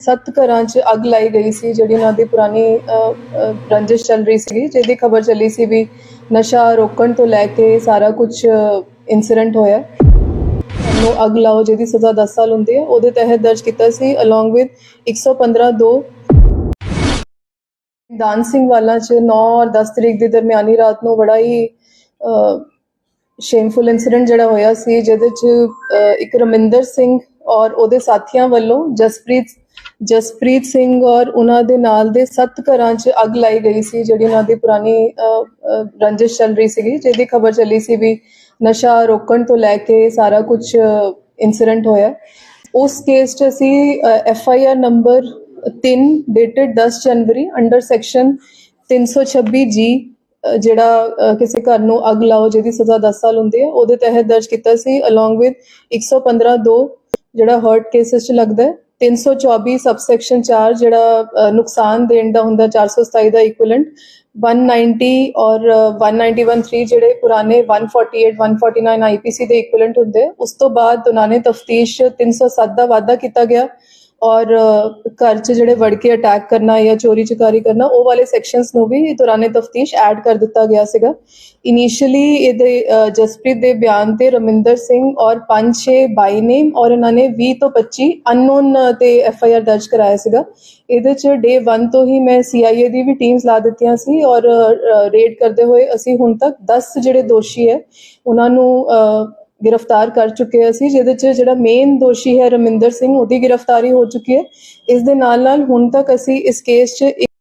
ਸੱਤ ਘਰਾਂ 'ਚ ਅੱਗ ਲਾਈ ਗਈ ਸੀ ਜਿਹੜੀ ਉਹਨਾਂ ਦੀ ਪੁਰਾਣੀ ਰੰਜਿਸ਼ ਚੱਲ ਰਹੀ ਸੀ ਜਿਹਦੀ ਖਬਰ ਚੱਲੀ ਸੀ ਵੀ ਨਸ਼ਾ ਰੋਕਣ ਤੋਂ ਲੈ ਕੇ ਸਾਰਾ ਕੁਝ ਇਨਸੀਡੈਂਟ ਹੋਇਆ। ਨੂੰ ਅੱਗ ਲਾਓ ਜਿਹਦੀ ਸਜ਼ਾ 10 ਸਾਲ ਹੁੰਦੀ ਹੈ ਉਹਦੇ ਤਹਿਤ ਦਰਜ ਕੀਤਾ ਸੀ ਅਲੋਂਗ ਵਿਦ 115 2 ਦਾਨ ਸਿੰਘ ਵਾਲਾ ਚ 9 ਔਰ 10 ਤਰੀਕ ਦੀ ਦਰਮਿਆਨੀ ਰਾਤ ਨੂੰ ਬੜਾ ਹੀ ਸ਼ੇਮਫੁਲ ਇਨਸੀਡੈਂਟ ਜਿਹੜਾ ਹੋਇਆ ਸੀ ਜਿਹਦੇ ਚ ਅ, ਇੱਕ ਰਮਿੰਦਰ ਸਿੰਘ ਔਰ ਉਹਦੇ ਸਾਥੀਆਂ ਵੱਲੋਂ ਜਸਪ੍ਰੀਤ ਜਸਪ੍ਰੀਤ ਸਿੰਘ ਔਰ ਉਹਨਾਂ ਦੇ ਨਾਲ ਦੇ ਸੱਤ ਘਰਾਂ 'ਚ ਅੱਗ ਲਾਈ ਗਈ ਸੀ, ਜਿਹੜੀ ਉਹਨਾਂ ਦੀ ਪੁਰਾਣੀ ਰੰਜਿਸ਼ ਚੱਲ ਰਹੀ ਸੀਗੀ, ਜਿਹਦੀ ਖਬਰ ਚੱਲੀ ਸੀ ਵੀ ਨਸ਼ਾ ਰੋਕਣ ਤੋਂ ਲੈ ਕੇ ਸਾਰਾ ਕੁਝ ਇਨਸੀਡੈਂਟ ਹੋਇਆ। ਉਸ ਕੇਸ 'ਚ ਅਸੀਂ F I R number 3 dated 10 ਜਨਵਰੀ ਅੰਡਰ ਸੈਕਸ਼ਨ 326 ਜੀ ਜਿਹੜਾ ਕਿਸੇ ਘਰ ਨੂੰ ਅੱਗ ਲਾਓ, ਜਿਹਦੀ ਸਜ਼ਾ 10 ਸਾਲ ਹੁੰਦੀ ਹੈ, ਉਹਦੇ ਤਹਿਤ ਦਰਜ ਕੀਤਾ ਸੀ ਅਲੋਂਗ ਵਿਦ 115 2 ਜਿਹੜਾ ਹਰਟ ਕੇਸਸ ਚ ਲੱਗਦਾ ਹੈ। 324 ਸਬਸੈਕਸ਼ਨ 4 ਜਿਹੜਾ ਨੁਕਸਾਨ ਦੇਣ ਦਾ ਹੁੰਦਾ 427 ਦਾ ਇਕੁਇਵਲੈਂਟ 190 ਔਰ ਅ, 191 3 ਜਿਹੜੇ ਪੁਰਾਣੇ 148 149 ਆਈਪੀਸੀ ਦੇ ਇਕੁਇਵਲੈਂਟ ਹੁੰਦੇ ਉਸ ਤੋਂ ਬਾਅਦ ਉਹਨਾਂ ਨੇ ਤਫਤੀਸ਼ 307 ਦਾ ਵਾਅਦਾ ਕੀਤਾ ਗਿਆ। ਔਰ ਘਰ 'ਚ ਜਿਹੜੇ ਵੜ ਕੇ ਅਟੈਕ ਕਰਨਾ ਜਾਂ ਚੋਰੀ ਚਕਾਰੀ ਕਰਨਾ, ਉਹ ਵਾਲੇ ਸੈਕਸ਼ਨਸ ਨੂੰ ਵੀ ਦੌਰਾਨੇ ਤਫਤੀਸ਼ ਐਡ ਕਰ ਦਿੱਤਾ ਗਿਆ ਸੀਗਾ। ਇਨੀਸ਼ੀਅਲੀ ਇਹਦੇ ਜਸਪ੍ਰੀਤ ਦੇ ਬਿਆਨ ਤੇ ਰਮਿੰਦਰ ਸਿੰਘ ਔਰ 5-6 ਬਾਈ ਨੇਮ ਔਰ ਇਹਨਾਂ ਨੇ 20 ਤੋਂ 25 ਅਨਨੋਨ ਤੇ ਐਫ ਆਈ ਆਰ ਦਰਜ ਕਰਾਇਆ ਸੀਗਾ। ਇਹਦੇ 'ਚ ਡੇ 1 ਤੋਂ ਹੀ ਮੈਂ ਸੀ ਆਈ ਏ ਦੀ ਵੀ ਟੀਮਸ ਲਾ ਦਿੱਤੀਆਂ ਸੀ ਔਰ ਰੇਡ ਕਰਦੇ ਹੋਏ ਅਸੀਂ ਹੁਣ ਤੱਕ 10 ਜਿਹੜੇ ਦੋਸ਼ੀ ਹੈ, ਉਹਨਾਂ ਨੂੰ ਗ੍ਰਿਫਤਾਰ ਕਰ ਚੁੱਕੇ ਅਸੀਂ ਜਿਹਦੇ 'ਚ ਜਿਹੜਾ ਮੇਨ ਦੋਸ਼ੀ ਹੈ ਰਮਿੰਦਰ ਸਿੰਘ, ਉਹਦੀ ਗ੍ਰਿਫਤਾਰੀ ਹੋ ਚੁੱਕੀ ਹੈ। ਇਸ ਦੇ ਨਾਲ ਨਾਲ ਹੁਣ ਤੱਕ ਅਸੀਂ ਇਸ ਕੇਸ 'ਚ